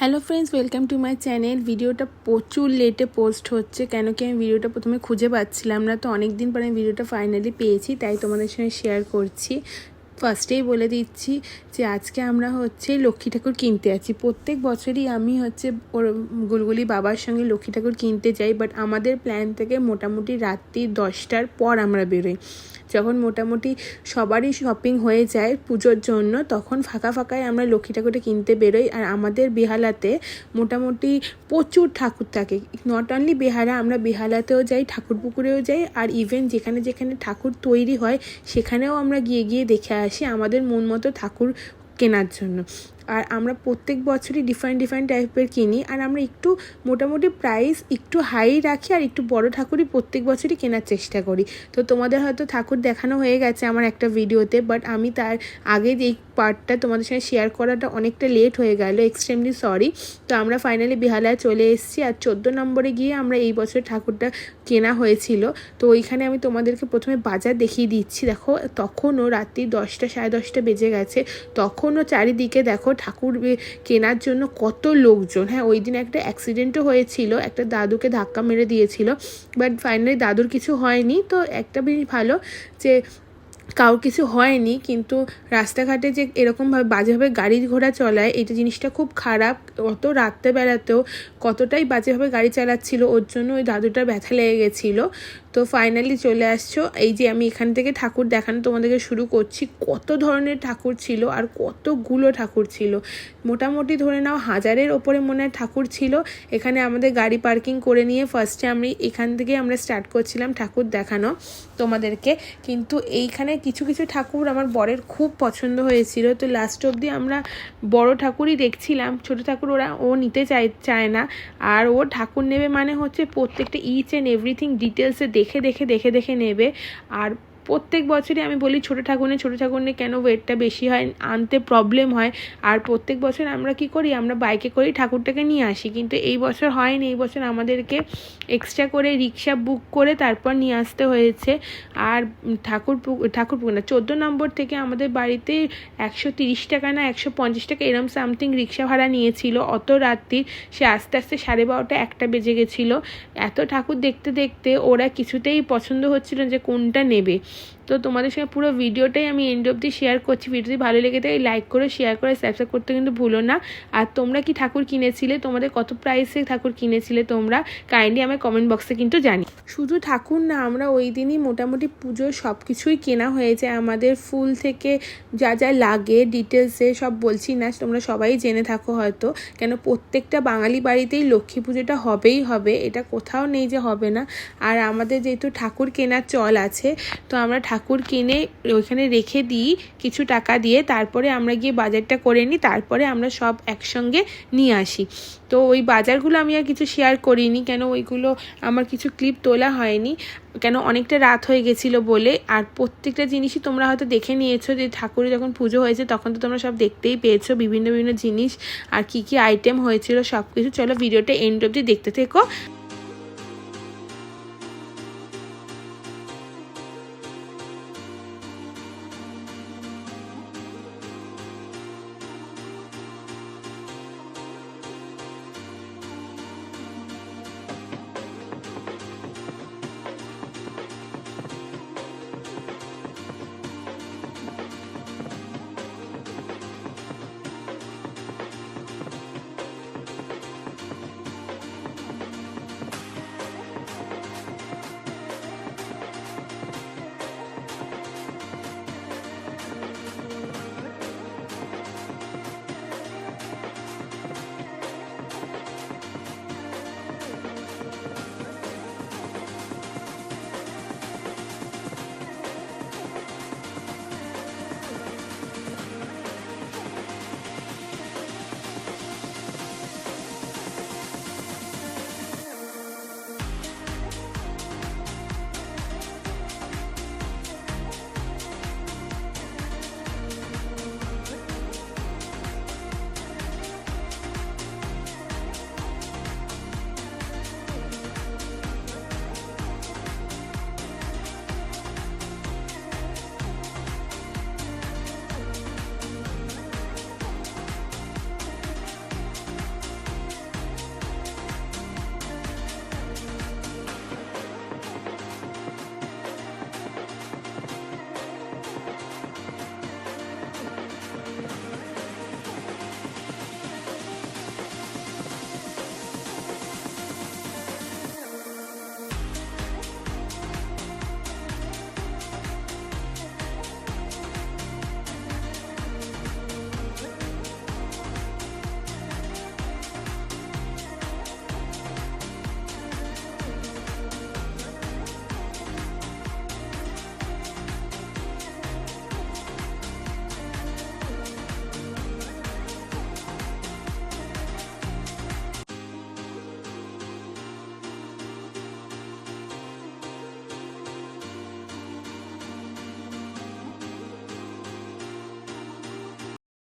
Hello friends welcome to my channel ভিডিওটা প্রচুর লেটে পোস্ট হচ্ছে কেন কি আমি ভিডিওটা প্রথমে খুঁজে পাচ্ছিলাম না, তো অনেক দিন পরে আমি ভিডিওটা ফাইনালি পেয়েছি, তাই তোমাদের সঙ্গে শেয়ার করছি। ফার্স্টেই বলে দিচ্ছি যে আজকে আমরা হচ্ছে লক্ষ্মী ঠাকুর কিনতে আছি। প্রত্যেক বছরই আমি হচ্ছে ওর গুলগুলি বাবার সঙ্গে লক্ষ্মী ঠাকুর কিনতে যাই বাট আমাদের প্ল্যান থেকে মোটামুটি রাত্রি দশটার পর আমরা বেরোই। যখন মোটামুটি সবারই শপিং হয়ে যায় পুজোর জন্য, তখন ফাঁকা ফাঁকায় আমরা লক্ষ্মী ঠাকুরটা কিনতে বেরোই। আর আমাদের বেহালাতে মোটামুটি প্রচুর ঠাকুর থাকে। নট অনলি বেহালা আমরা বেহালাতেও যাই, ঠাকুর পুকুরেও যাই, আর ইভেন যেখানে যেখানে ঠাকুর তৈরি হয়, সেখানেও আমরা গিয়ে গিয়ে দেখে আসি আমাদের মন মতো ঠাকুর কেনার জন্য। আর আমরা প্রত্যেক বছরই ডিফারেন্ট ডিফারেন্ট টাইপের কিনি। আর আমরা একটু মোটামুটি প্রাইস একটু হাই রাখি আর একটু বড় ঠাকুরই প্রত্যেক বছরই কেনার চেষ্টা করি। তো তোমাদের হয়তো ঠাকুর দেখানো হয়ে গেছে আমার একটা ভিডিওতে বাট আমি তার আগে এই পার্টটা তোমাদের সঙ্গে শেয়ার করাটা অনেকটা লেট হয়ে গেল এক্সট্রিমলি সরি তো আমরা ফাইনালি বেহালায় চলে এসেছি আর চোদ্দ নম্বরে গিয়ে আমরা এই বছর ঠাকুরটা কেনা হয়েছিল। তো ওইখানে আমি তোমাদেরকে প্রথমে বাজার দেখিয়ে দিচ্ছি। দেখো, তখনও রাত্রি দশটা সাড়ে দশটা বেজে গেছে। তখনও চারিদিকে দেখো ঠাকুর কেনার জন্য কত লোকজন। হ্যাঁ ওই দিন একটা অ্যাক্সিডেন্টও হয়েছিল, একটা দাদুকে ধাক্কা মেরে দিয়েছিল বাট ফাইনালি দাদুর কিছু হয়নি। তো একটা বেশ ভালো যে, কারোর কিছু হয়নি, কিন্তু রাস্তাঘাটে যে এরকমভাবে বাজেভাবে গাড়ি ঘোড়া চলায়, এটা জিনিসটা খুব খারাপ। অত রাত্রেবেলাতেও কতটাই বাজেভাবে গাড়ি চালাচ্ছিল, ওর জন্য ওই দাদুটার ব্যথা লেগে গেছিল। তো ফাইনালি চলে আসছো। এই যে আমি এখান থেকে ঠাকুর দেখানো তোমাদেরকে শুরু করছি, কত ধরনের ঠাকুর ছিল আর কতগুলো ঠাকুর ছিল। মোটামুটি ধরে নাও হাজারের ওপরে মনে হয় ঠাকুর ছিল। এখানে আমাদের গাড়ি পার্কিং করে নিয়ে ফার্স্টে আমি এখান থেকে আমরা স্টার্ট করছিলাম ঠাকুর দেখানো তোমাদেরকে। কিন্তু এইখানে কিছু কিছু ঠাকুর আমার বরের খুব পছন্দ হয়েছিল। তো লাস্ট অবধি আমরা বড় ঠাকুরই দেখছিলাম, ছোট ঠাকুর ওরা, ও নিতে চায় চায় না। আর ও ঠাকুর নেবে মানে হচ্ছে প্রত্যেকটা ইচ অ্যান্ড এভরিথিং ডিটেলসে দেখে দেখে দেখে দেখে নেবে। আর প্রত্যেক বছরই আমি বলি, ছোটো ঠাকুর ছোটো ঠাকুর কেন ওয়েটটা বেশি হয়? আনতে প্রবলেম হয়। আর প্রত্যেক বছর আমরা কি করি? আমরা বাইকে করেই ঠাকুরটাকে নিয়ে আসি। কিন্তু এই বছর হয়নি। এই বছর আমাদেরকে এক্সট্রা করে রিক্সা বুক করে তারপর নিয়ে আসতে হয়েছে। আর ঠাকুর ঠাকুর না, চোদ্দ নম্বর থেকে আমাদের বাড়িতে একশো তিরিশ টাকা না, একশো পঞ্চাশ টাকা এরম সামথিং রিক্সা ভাড়া নিয়েছিল। অত রাত্রি সে আস্তে আস্তে সাড়ে বারোটা, একটা বেজে গেছিল। এত ঠাকুর দেখতে দেখতে ওরা কিছুতেই পছন্দ হচ্ছিল যে কোনটা নেবে। তো তোমাদের সঙ্গে পুরো ভিডিওটাই আমি এন্ড অবধি শেয়ার করছি। ভিডিওটি ভালো লেগে থাকে লাইক করে শেয়ার করে সাবস্ক্রাইব করতে কিন্তু ভুলো না। আর তোমরা কি ঠাকুর কিনেছিলে? তোমাদের কত প্রাইসে ঠাকুর কিনেছিলে তোমরা? কাইন্ডলি আমার কমেন্ট বক্সে কিন্তু জানি শুধু ঠাকুর না, আমরা ওই দিনই মোটামুটি পুজোর সব কিছুই কেনা হয়েছে। আমাদের ফুল থেকে যা যা লাগে ডিটেলসে সব বলছি না, তোমরা সবাই জেনে থাকো হয়তো। কেন প্রত্যেকটা বাঙালি বাড়িতেই লক্ষ্মী পুজোটা হবেই হবে, এটা কোথাও নেই যে হবে না। আর আমাদের যেহেতু ঠাকুর কেনার চল আছে, তো আমরা ঠাকুর কিনে ওইখানে রেখে দিই কিছু টাকা দিয়ে, তারপরে আমরা গিয়ে বাজারটা করে নিই, তারপরে আমরা সব একসঙ্গে নিয়ে আসি। তো ওই বাজারগুলো আমি আর কিছু শেয়ার করিনি, কেন ওইগুলো আমার কিছু ক্লিপ তোলা হয়নি। কেন অনেকটা রাত হয়ে গেছিল বলে, আর প্রত্যেকটা জিনিসই তোমরা হয়তো দেখে নিয়েছো যে ঠাকুরের যখন পুজো হয়েছে, তখন তো তোমরা সব দেখতেই পেয়েছ বিভিন্ন বিভিন্ন জিনিস, আর কি কি আইটেম হয়েছিল সব কিছু চলো ভিডিওটা এন্ড অবধি দেখতে থেকো।